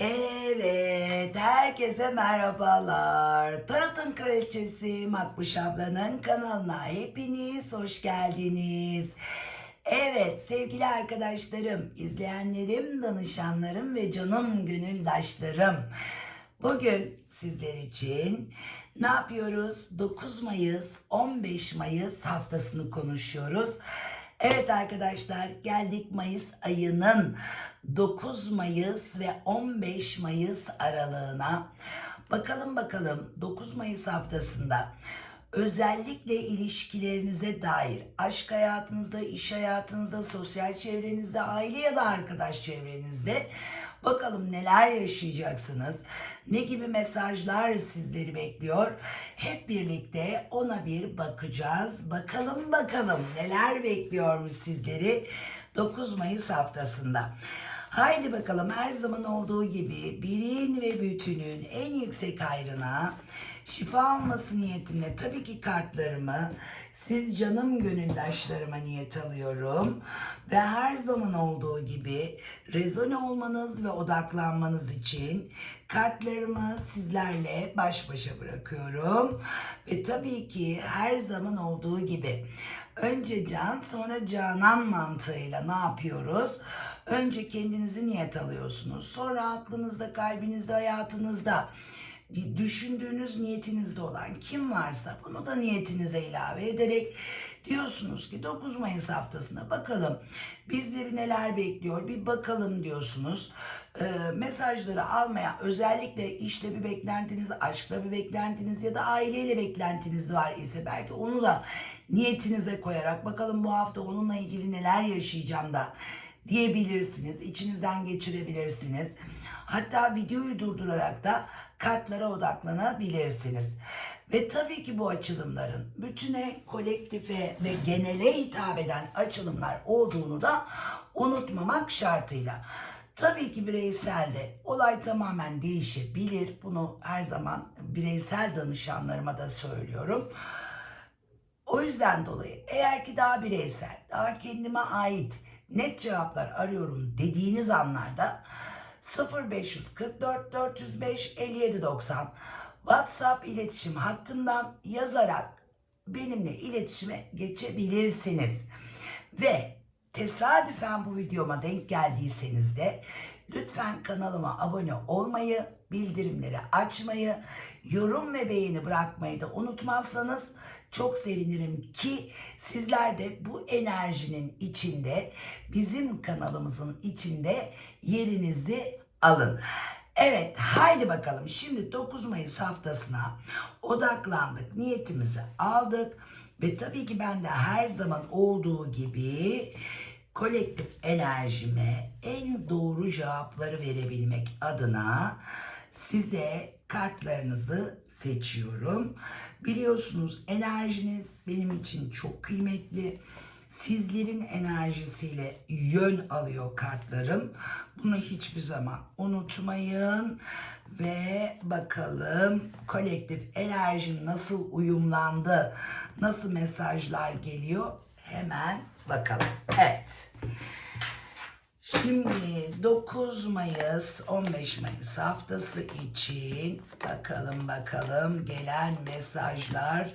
Evet, herkese merhabalar. Tarot'un kraliçesi Makbuş ablanın kanalına hepiniz hoş geldiniz. Evet sevgili arkadaşlarım, izleyenlerim, danışanlarım ve canım gönüldaşlarım. Bugün sizler için ne yapıyoruz? 9 Mayıs, 15 Mayıs haftasını konuşuyoruz. Evet arkadaşlar geldik Mayıs ayının 9 Mayıs ve 15 Mayıs aralığına. Bakalım bakalım 9 Mayıs haftasında özellikle ilişkilerinize dair aşk hayatınızda, iş hayatınızda, sosyal çevrenizde, aile ya da arkadaş çevrenizde bakalım neler yaşayacaksınız. Ne gibi mesajlar sizleri bekliyor? Hep birlikte ona bir bakacağız. Bakalım bakalım neler bekliyormuş sizleri 9 Mayıs haftasında. Haydi bakalım her zaman olduğu gibi birin ve bütünün en yüksek hayrına şifa olması niyetine tabii ki kartlarımı siz canım gönüldaşlarıma niyet alıyorum. Ve her zaman olduğu gibi rezone olmanız ve odaklanmanız için kartlarımı sizlerle baş başa bırakıyorum. Ve tabii ki her zaman olduğu gibi önce can sonra canan mantığıyla ne yapıyoruz? Önce kendinizi niyet alıyorsunuz. Sonra aklınızda, kalbinizde, hayatınızda düşündüğünüz niyetinizde olan kim varsa bunu da niyetinize ilave ederek diyorsunuz ki 9 Mayıs haftasında bakalım bizleri neler bekliyor bir bakalım diyorsunuz. Ee, mesajları almaya özellikle işle bir beklentiniz, aşkla bir beklentiniz ya da aileyle beklentiniz var ise belki onu da niyetinize koyarak bakalım bu hafta onunla ilgili neler yaşayacağım da diyebilirsiniz. içinizden geçirebilirsiniz. Hatta videoyu durdurarak da kartlara odaklanabilirsiniz. Ve tabii ki bu açılımların bütüne, kolektife ve genele hitap eden açılımlar olduğunu da unutmamak şartıyla. Tabii ki bireyselde olay tamamen değişebilir. Bunu her zaman bireysel danışanlarıma da söylüyorum. O yüzden dolayı eğer ki daha bireysel, daha kendime ait net cevaplar arıyorum dediğiniz anlarda 0544 405 5790 WhatsApp iletişim hattından yazarak benimle iletişime geçebilirsiniz. Ve tesadüfen bu videoma denk geldiyseniz de lütfen kanalıma abone olmayı, bildirimleri açmayı, yorum ve beğeni bırakmayı da unutmazsanız çok sevinirim ki sizler de bu enerjinin içinde, bizim kanalımızın içinde yerinizi alın. Evet haydi bakalım şimdi 9 Mayıs haftasına odaklandık, niyetimizi aldık ve tabii ki ben de her zaman olduğu gibi kolektif enerjime en doğru cevapları verebilmek adına size kartlarınızı seçiyorum. Biliyorsunuz enerjiniz benim için çok kıymetli. Sizlerin enerjisiyle yön alıyor kartlarım. Bunu hiçbir zaman unutmayın. Ve bakalım kolektif enerjim nasıl uyumlandı? Nasıl mesajlar geliyor? Hemen bakalım. Evet. Şimdi 9 Mayıs 15 Mayıs haftası için bakalım bakalım gelen mesajlar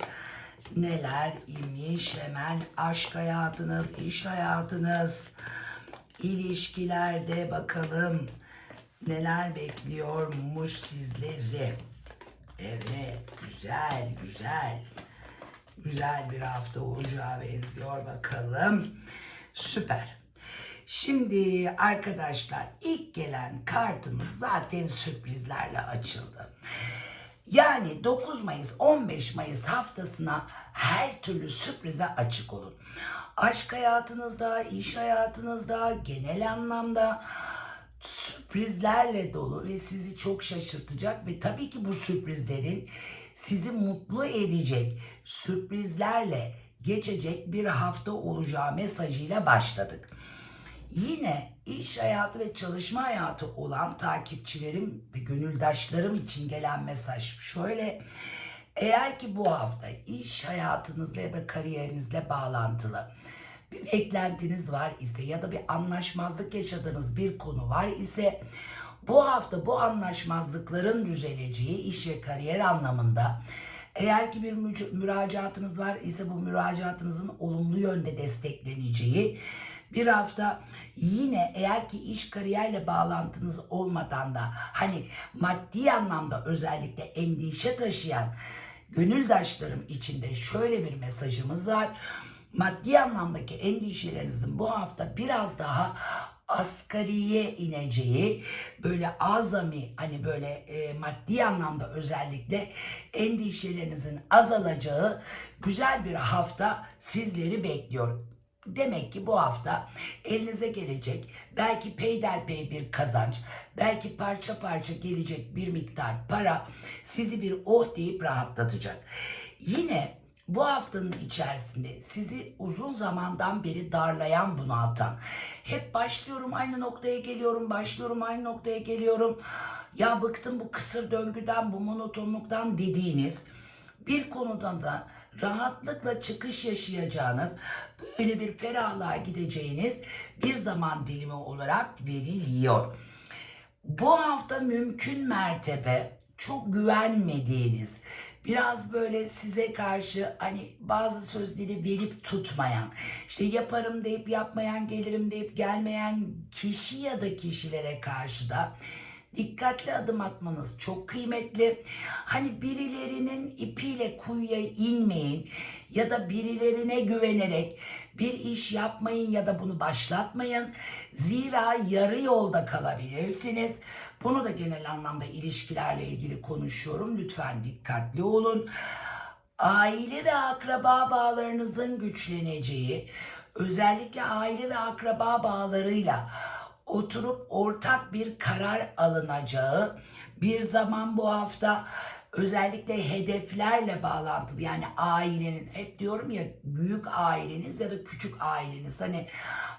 neler imiş hemen aşk hayatınız, iş hayatınız, ilişkilerde bakalım neler bekliyormuş sizleri. Evet güzel güzel güzel bir hafta olacağı benziyor bakalım. Süper. Şimdi arkadaşlar ilk gelen kartımız zaten sürprizlerle açıldı. Yani 9 Mayıs 15 Mayıs haftasına her türlü sürprize açık olun. Aşk hayatınızda, iş hayatınızda, genel anlamda sürprizlerle dolu ve sizi çok şaşırtacak ve tabii ki bu sürprizlerin sizi mutlu edecek sürprizlerle geçecek bir hafta olacağı mesajıyla başladık. Yine iş hayatı ve çalışma hayatı olan takipçilerim ve gönüldaşlarım için gelen mesaj şöyle. Eğer ki bu hafta iş hayatınızla ya da kariyerinizle bağlantılı bir beklentiniz var ise ya da bir anlaşmazlık yaşadığınız bir konu var ise Bu hafta bu anlaşmazlıkların düzeleceği iş ve kariyer anlamında eğer ki bir müracaatınız var ise bu müracaatınızın olumlu yönde destekleneceği bir hafta yine eğer ki iş kariyerle bağlantınız olmadan da hani maddi anlamda özellikle endişe taşıyan gönüldaşlarım içinde şöyle bir mesajımız var. Maddi anlamdaki endişelerinizin bu hafta biraz daha asgariye ineceği böyle azami hani böyle e, maddi anlamda özellikle endişelerinizin azalacağı güzel bir hafta sizleri bekliyor. Demek ki bu hafta elinize gelecek belki peyderpey bir kazanç, belki parça parça gelecek bir miktar para sizi bir oh deyip rahatlatacak. Yine bu haftanın içerisinde sizi uzun zamandan beri darlayan, bunaltan, hep başlıyorum aynı noktaya geliyorum, başlıyorum aynı noktaya geliyorum. Ya bıktım bu kısır döngüden, bu monotonluktan dediğiniz bir konuda da rahatlıkla çıkış yaşayacağınız, böyle bir ferahlığa gideceğiniz bir zaman dilimi olarak veriliyor. Bu hafta mümkün mertebe çok güvenmediğiniz, biraz böyle size karşı hani bazı sözleri verip tutmayan, işte yaparım deyip yapmayan, gelirim deyip gelmeyen kişi ya da kişilere karşı da dikkatli adım atmanız çok kıymetli. Hani birilerinin ipiyle kuyuya inmeyin ya da birilerine güvenerek bir iş yapmayın ya da bunu başlatmayın. Zira yarı yolda kalabilirsiniz. Bunu da genel anlamda ilişkilerle ilgili konuşuyorum. Lütfen dikkatli olun. Aile ve akraba bağlarınızın güçleneceği, özellikle aile ve akraba bağlarıyla oturup ortak bir karar alınacağı bir zaman bu hafta özellikle hedeflerle bağlantılı yani ailenin hep diyorum ya büyük aileniz ya da küçük aileniz hani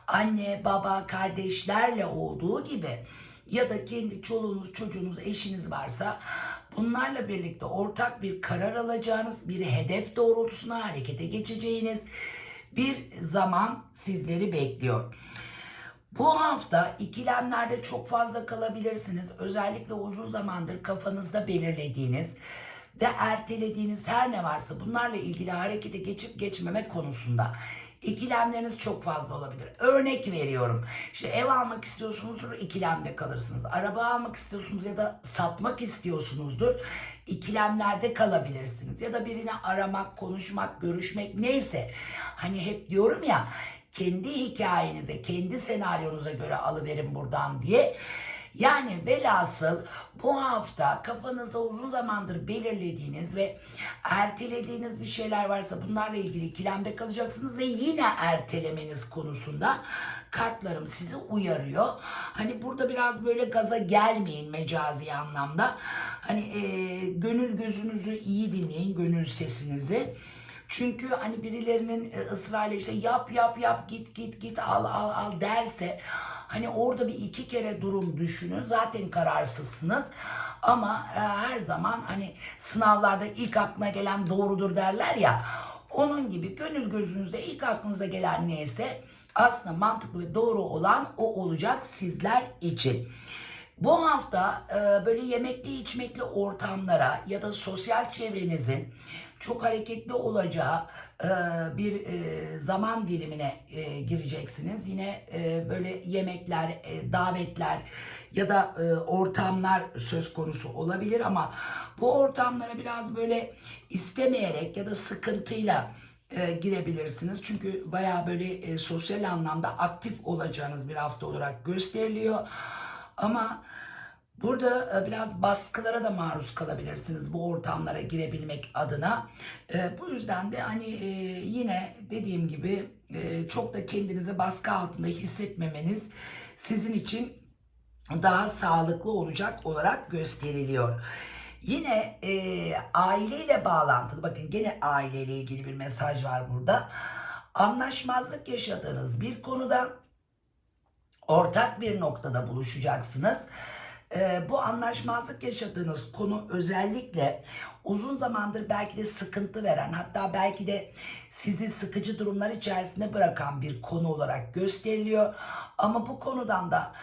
anne baba kardeşlerle olduğu gibi ya da kendi çoluğunuz çocuğunuz eşiniz varsa bunlarla birlikte ortak bir karar alacağınız bir hedef doğrultusuna harekete geçeceğiniz bir zaman sizleri bekliyor. Bu hafta ikilemlerde çok fazla kalabilirsiniz. Özellikle uzun zamandır kafanızda belirlediğiniz ve ertelediğiniz her ne varsa bunlarla ilgili harekete geçip geçmeme konusunda ikilemleriniz çok fazla olabilir. Örnek veriyorum. İşte ev almak istiyorsunuzdur, ikilemde kalırsınız. Araba almak istiyorsunuz ya da satmak istiyorsunuzdur. ikilemlerde kalabilirsiniz. Ya da birini aramak, konuşmak, görüşmek neyse. Hani hep diyorum ya kendi hikayenize, kendi senaryonuza göre alıverin buradan diye. Yani velhasıl bu hafta kafanıza uzun zamandır belirlediğiniz ve ertelediğiniz bir şeyler varsa bunlarla ilgili ikilemde kalacaksınız ve yine ertelemeniz konusunda kartlarım sizi uyarıyor. Hani burada biraz böyle gaza gelmeyin mecazi anlamda. Hani e, gönül gözünüzü iyi dinleyin, gönül sesinizi. Çünkü hani birilerinin e, ısrarla işte yap yap yap git git git al al al derse hani orada bir iki kere durun düşünün. Zaten kararsızsınız. Ama e, her zaman hani sınavlarda ilk aklına gelen doğrudur derler ya. Onun gibi gönül gözünüzde ilk aklınıza gelen neyse aslında mantıklı ve doğru olan o olacak sizler için. Bu hafta e, böyle yemekli içmekli ortamlara ya da sosyal çevrenizin çok hareketli olacağı e, bir e, zaman dilimine e, gireceksiniz. Yine e, böyle yemekler, e, davetler ya da e, ortamlar söz konusu olabilir ama bu ortamlara biraz böyle istemeyerek ya da sıkıntıyla e, girebilirsiniz. Çünkü bayağı böyle e, sosyal anlamda aktif olacağınız bir hafta olarak gösteriliyor. Ama burada e, biraz baskılara da maruz kalabilirsiniz bu ortamlara girebilmek adına. E, bu yüzden de hani e, yine dediğim gibi çok da kendinizi baskı altında hissetmemeniz sizin için daha sağlıklı olacak olarak gösteriliyor. Yine e, aileyle bağlantılı bakın gene aileyle ilgili bir mesaj var burada. Anlaşmazlık yaşadığınız bir konuda ortak bir noktada buluşacaksınız. Ee, bu anlaşmazlık yaşadığınız konu özellikle uzun zamandır belki de sıkıntı veren hatta belki de sizi sıkıcı durumlar içerisinde bırakan bir konu olarak gösteriliyor. Ama bu konudan da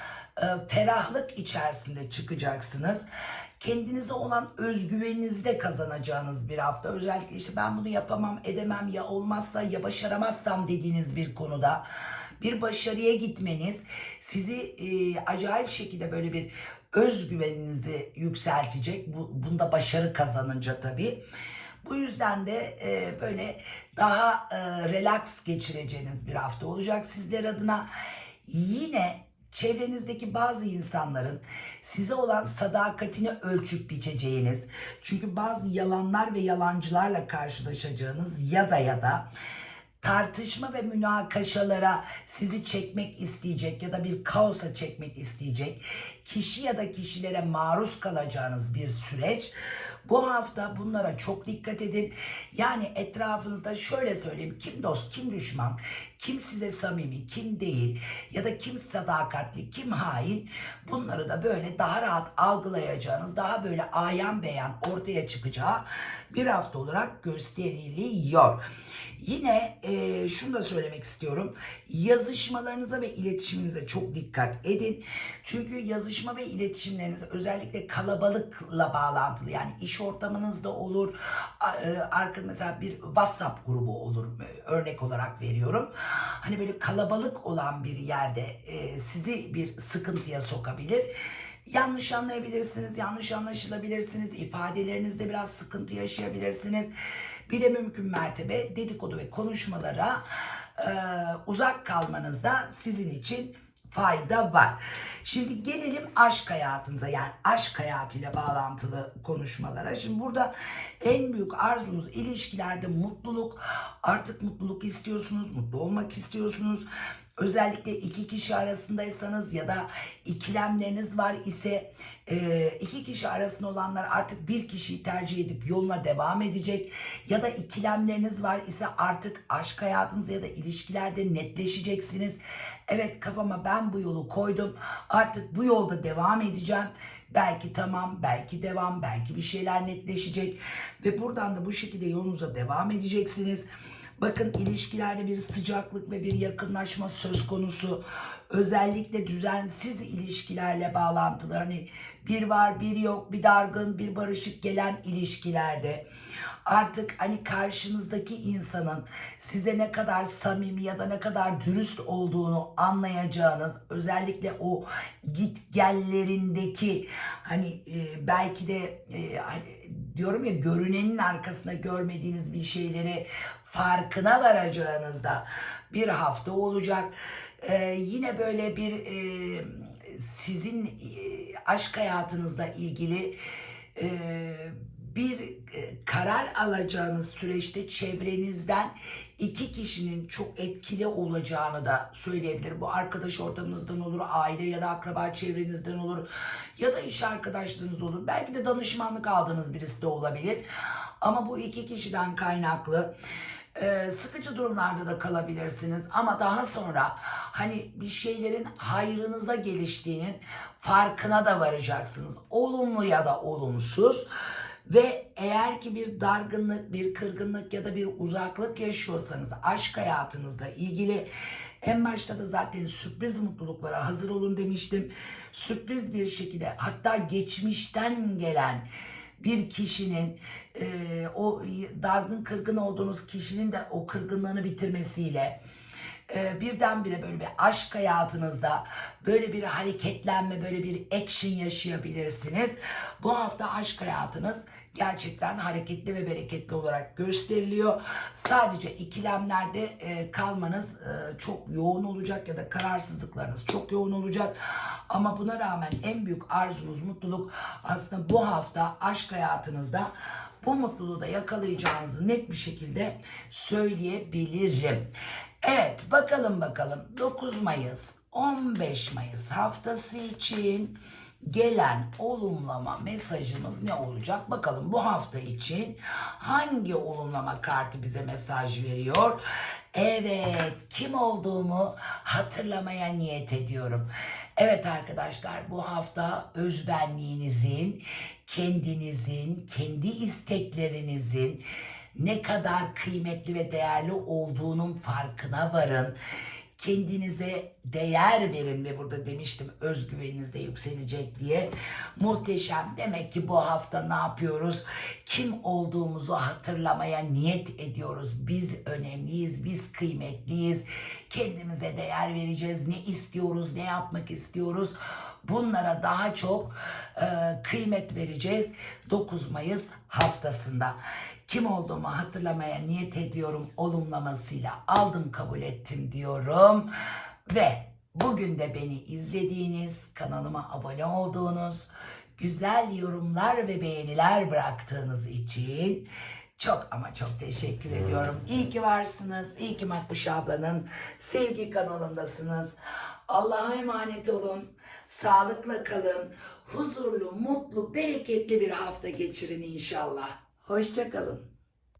e, ferahlık içerisinde çıkacaksınız. Kendinize olan özgüveninizi de kazanacağınız bir hafta. Özellikle işte ben bunu yapamam, edemem ya olmazsa ya başaramazsam dediğiniz bir konuda bir başarıya gitmeniz sizi e, acayip şekilde böyle bir özgüveninizi yükseltecek. Bu, bunda başarı kazanınca tabii. Bu yüzden de e, böyle daha e, relax geçireceğiniz bir hafta olacak sizler adına. Yine çevrenizdeki bazı insanların size olan sadakatini ölçüp biçeceğiniz, çünkü bazı yalanlar ve yalancılarla karşılaşacağınız ya da ya da tartışma ve münakaşalara sizi çekmek isteyecek ya da bir kaosa çekmek isteyecek kişi ya da kişilere maruz kalacağınız bir süreç. Bu hafta bunlara çok dikkat edin. Yani etrafınızda şöyle söyleyeyim. Kim dost, kim düşman, kim size samimi, kim değil ya da kim sadakatli, kim hain bunları da böyle daha rahat algılayacağınız, daha böyle ayan beyan ortaya çıkacağı bir hafta olarak gösteriliyor. Yine e, şunu da söylemek istiyorum. Yazışmalarınıza ve iletişiminize çok dikkat edin. Çünkü yazışma ve iletişimleriniz özellikle kalabalıkla bağlantılı. Yani iş ortamınızda olur. Arka mesela bir WhatsApp grubu olur. Örnek olarak veriyorum. Hani böyle kalabalık olan bir yerde e, sizi bir sıkıntıya sokabilir. Yanlış anlayabilirsiniz, yanlış anlaşılabilirsiniz, ifadelerinizde biraz sıkıntı yaşayabilirsiniz. Bir de mümkün mertebe dedikodu ve konuşmalara e, uzak kalmanızda sizin için fayda var. Şimdi gelelim aşk hayatınıza yani aşk hayatıyla bağlantılı konuşmalara. Şimdi burada en büyük arzunuz ilişkilerde mutluluk. Artık mutluluk istiyorsunuz, mutlu olmak istiyorsunuz. Özellikle iki kişi arasındaysanız ya da ikilemleriniz var ise e, iki kişi arasında olanlar artık bir kişiyi tercih edip yoluna devam edecek ya da ikilemleriniz var ise artık aşk hayatınızda ya da ilişkilerde netleşeceksiniz. Evet kafama ben bu yolu koydum artık bu yolda devam edeceğim. Belki tamam, belki devam, belki bir şeyler netleşecek ve buradan da bu şekilde yolunuza devam edeceksiniz. Bakın ilişkilerde bir sıcaklık ve bir yakınlaşma söz konusu. Özellikle düzensiz ilişkilerle bağlantılı. Hani bir var bir yok, bir dargın, bir barışık gelen ilişkilerde. Artık hani karşınızdaki insanın size ne kadar samimi ya da ne kadar dürüst olduğunu anlayacağınız özellikle o git gellerindeki hani e, belki de e, hani diyorum ya görünenin arkasında görmediğiniz bir şeyleri farkına varacağınızda bir hafta olacak. Ee, yine böyle bir e, sizin e, aşk hayatınızla ilgili e, bir e, karar alacağınız süreçte çevrenizden iki kişinin çok etkili olacağını da söyleyebilirim. Bu arkadaş ortamınızdan olur, aile ya da akraba çevrenizden olur ya da iş arkadaşlarınız olur. Belki de danışmanlık aldığınız birisi de olabilir. Ama bu iki kişiden kaynaklı e, sıkıcı durumlarda da kalabilirsiniz ama daha sonra hani bir şeylerin hayrınıza geliştiğinin farkına da varacaksınız. Olumlu ya da olumsuz. Ve eğer ki bir dargınlık, bir kırgınlık ya da bir uzaklık yaşıyorsanız aşk hayatınızla ilgili en başta da zaten sürpriz mutluluklara hazır olun demiştim. Sürpriz bir şekilde hatta geçmişten gelen bir kişinin e, o dargın kırgın olduğunuz kişinin de o kırgınlığını bitirmesiyle e, birdenbire böyle bir aşk hayatınızda böyle bir hareketlenme, böyle bir action yaşayabilirsiniz. Bu hafta aşk hayatınız gerçekten hareketli ve bereketli olarak gösteriliyor. Sadece ikilemlerde e, kalmanız e, çok yoğun olacak ya da kararsızlıklarınız çok yoğun olacak. Ama buna rağmen en büyük arzunuz mutluluk aslında bu hafta aşk hayatınızda bu mutluluğu da yakalayacağınızı net bir şekilde söyleyebilirim. Evet bakalım bakalım 9 Mayıs 15 Mayıs haftası için gelen olumlama mesajımız ne olacak? Bakalım bu hafta için hangi olumlama kartı bize mesaj veriyor? Evet, kim olduğumu hatırlamaya niyet ediyorum. Evet arkadaşlar, bu hafta özbenliğinizin, kendinizin, kendi isteklerinizin ne kadar kıymetli ve değerli olduğunun farkına varın kendinize değer verin ve burada demiştim özgüveniniz de yükselecek diye. Muhteşem. Demek ki bu hafta ne yapıyoruz? Kim olduğumuzu hatırlamaya niyet ediyoruz. Biz önemliyiz, biz kıymetliyiz. Kendimize değer vereceğiz. Ne istiyoruz, ne yapmak istiyoruz? Bunlara daha çok e, kıymet vereceğiz 9 Mayıs haftasında. Kim olduğumu hatırlamaya niyet ediyorum olumlamasıyla aldım kabul ettim diyorum ve bugün de beni izlediğiniz kanalıma abone olduğunuz güzel yorumlar ve beğeniler bıraktığınız için çok ama çok teşekkür ediyorum. İyi ki varsınız. İyi ki Makbuş ablanın sevgi kanalındasınız. Allah'a emanet olun. Sağlıkla kalın. Huzurlu, mutlu, bereketli bir hafta geçirin inşallah. Hoşçakalın.